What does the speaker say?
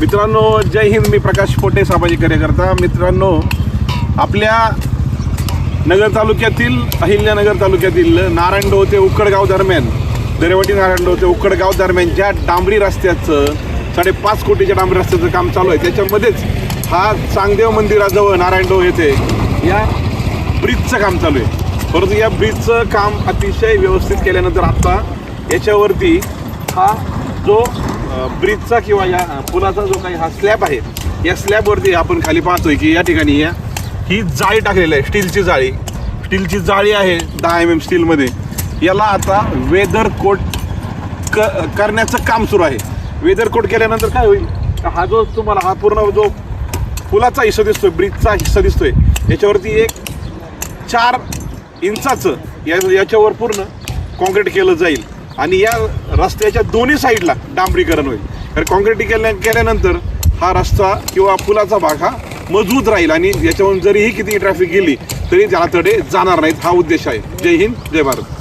मित्रांनो जय हिंद मी प्रकाश पोटे सामाजिक कार्यकर्ता. मित्रांनो आपल्या नगर तालुक्यातील अहिल्यानगर तालुक्यातील नारायणगाव ते उक्कडगाव दरम्यान दरेवटी नारायणगाव ते उक्कडगाव दरम्यान ज्या डांबरी रस्त्याचं साडेपाच कोटीच्या डांबरी रस्त्याचं काम चालू आहे त्याच्यामध्येच हा चांगदेव मंदिराजवळ नारायणडो येथे या ब्रिजचं काम चालू आहे. परंतु या ब्रिजचं काम अतिशय व्यवस्थित केल्यानंतर आता याच्यावरती हा जो ब्रिजचा किंवा या पुलाचा जो काही हा स्लॅब आहे या स्लॅबवरती आपण खाली पाहतोय की या ठिकाणी या ही जाळी टाकलेली आहे स्टीलची जाळी. स्टीलची जाळी आहे दहा एम एम स्टीलमध्ये. याला आता वेदर कोट क करण्याचं काम सुरू आहे. वेदर कोट केल्यानंतर काय होईल? हा जो तुम्हाला हा पूर्ण जो पुलाचा हिस्सा दिसतोय ब्रिजचा हिस्सा दिसतोय याच्यावरती एक चार इंचाचं या याच्यावर पूर्ण कॉन्क्रीट केलं जाईल. आणि या रस्त्याच्या दोन्ही साईडला डांबरीकरण होईल. कारण कॉन्क्रीट केल्या केल्यानंतर हा रस्ता किंवा पुलाचा भाग हा मजबूत राहील आणि याच्यावरून जरीही किती ट्रॅफिक गेली तरी त्याला तडे जाणार नाहीत हा उद्देश आहे. जय हिंद जय भारत.